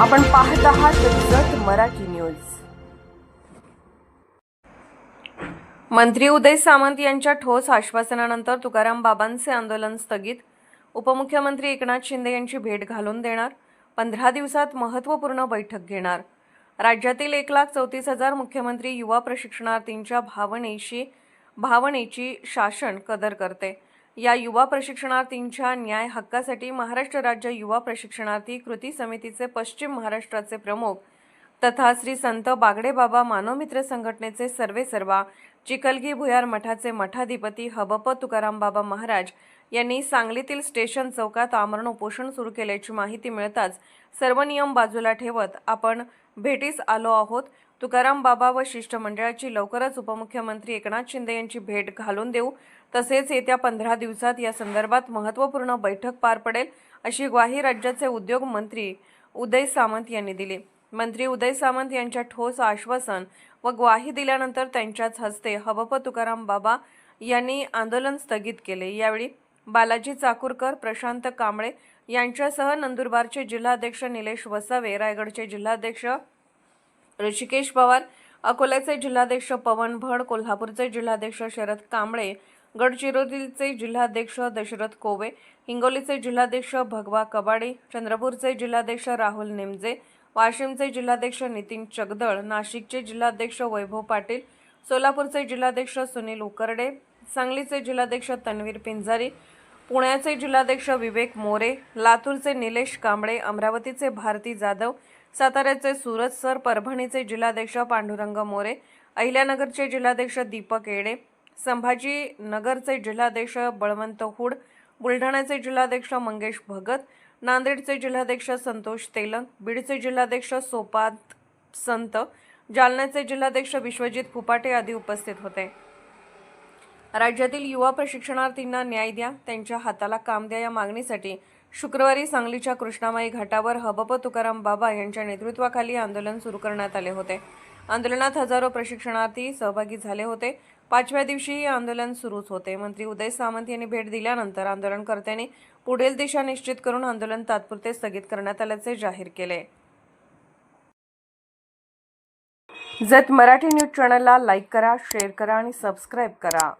आपण पाहत आहात जत मराठी न्यूज. मंत्री उदय सामंत यांच्या ठोस आश्वासनानंतर तुकाराम बाबांचे आंदोलन स्थगित. उपमुख्यमंत्री एकनाथ शिंदे यांची भेट घालून देणार. पंधरा दिवसात महत्त्वपूर्ण बैठक घेणार. राज्यातील एक लाख चौतीस हजार मुख्यमंत्री युवा प्रशिक्षणार्थींच्या भावनेशी भावनेची शासन कदर करते. या युवा प्रशिक्षणार्थींच्या न्याय हक्कासाठी महाराष्ट्र राज्य युवा प्रशिक्षणार्थी कृती समितीचे पश्चिम महाराष्ट्राचे प्रमुख तथा श्री संत बागडेबाबा मानवमित्र संघटनेचे सर्वे सर्वा चिकलगी भुयार मठाचे मठाधिपती हबप तुकाराम बाबा महाराज यांनी सांगलीतील स्टेशन चौकात आमरण उपोषण सुरू केल्याची माहिती मिळताच सर्व नियम बाजूला ठेवत आपण भेटीस आलो आहोत. तुकाराम बाबा व शिष्टमंडळाची लवकरच उपमुख्यमंत्री एकनाथ शिंदे यांची भेट घालून देऊ. तसेच येत्या पंधरा दिवसात या संदर्भात महत्त्वपूर्ण बैठक पार पडेल अशी ग्वाही राज्याचे उद्योग मंत्री उदय सामंत यांनी दिली. मंत्री उदय सामंत यांच्या ठोस आश्वासन व ग्वाही दिल्यानंतर त्यांच्याच हस्ते हबप तुकाराम बाबा यांनी आंदोलन स्थगित केले. यावेळी बालाजी चाकूरकर प्रशांत कांबळे यांच्यासह नंदुरबारचे जिल्हाध्यक्ष निलेश वसावे रायगडचे जिल्हाध्यक्ष ऋषिकेश पवार अकोल्याचे जिल्हाध्यक्ष पवन भड कोल्हापूरचे जिल्हाध्यक्ष शरद कांबळे गडचिरोलीचे जिल्हाध्यक्ष दशरथ कोवे हिंगोलीचे जिल्हाध्यक्ष भगवा कबाडे चंद्रपूरचे जिल्हाध्यक्ष राहुल नेमजे वाशिमचे जिल्हाध्यक्ष नितीन चगदळ नाशिकचे जिल्हाध्यक्ष वैभव पाटील सोलापूरचे जिल्हाध्यक्ष सुनील उकरडे सांगलीचे जिल्हाध्यक्ष तन्वीर पिंजारी पुण्याचे जिल्हाध्यक्ष विवेक मोरे लातूरचे निलेश कांबळे अमरावतीचे भारती जाधव साताऱ्याचे सूरज सर परभणीचे जिल्हाध्यक्ष पांडुरंग मोरे अहिल्यानगरचे जिल्हाध्यक्ष दीपक येडे संभाजीनगरचे जिल्हाध्यक्ष बळवंत हुड बुलढाण्याचे जिल्हाध्यक्ष मंगेश भगत नांदेडचे जिल्हाध्यक्ष संतोष तेलंग बीडचे जिल्हाध्यक्ष सोपात संत जालन्याचे जिल्हाध्यक्ष विश्वजित फुपाटे आदी उपस्थित होते. राज्यातील युवा प्रशिक्षणार्थींना न्याय द्या त्यांच्या हाताला काम द्या या मागणीसाठी शुक्रवारी सांगलीच्या कृष्णामाई घाटावर हबप तुकाराम बाबा यांच्या नेतृत्वाखाली आंदोलन सुरू करण्यात आले होते. आंदोलनात हजारो प्रशिक्षणार्थी सहभागी झाले होते. पाचव्या दिवशी हे आंदोलन सुरूच होते. मंत्री उदय सामंत यांनी भेट दिल्यानंतर आंदोलनकर्त्यांनी पुढील दिशा निश्चित करून आंदोलन तात्पुरते स्थगित करण्यात आल्याचे जाहीर केले. जत मराठी न्यूज चॅनलला लाईक करा शेअर करा आणि सबस्क्राईब करा.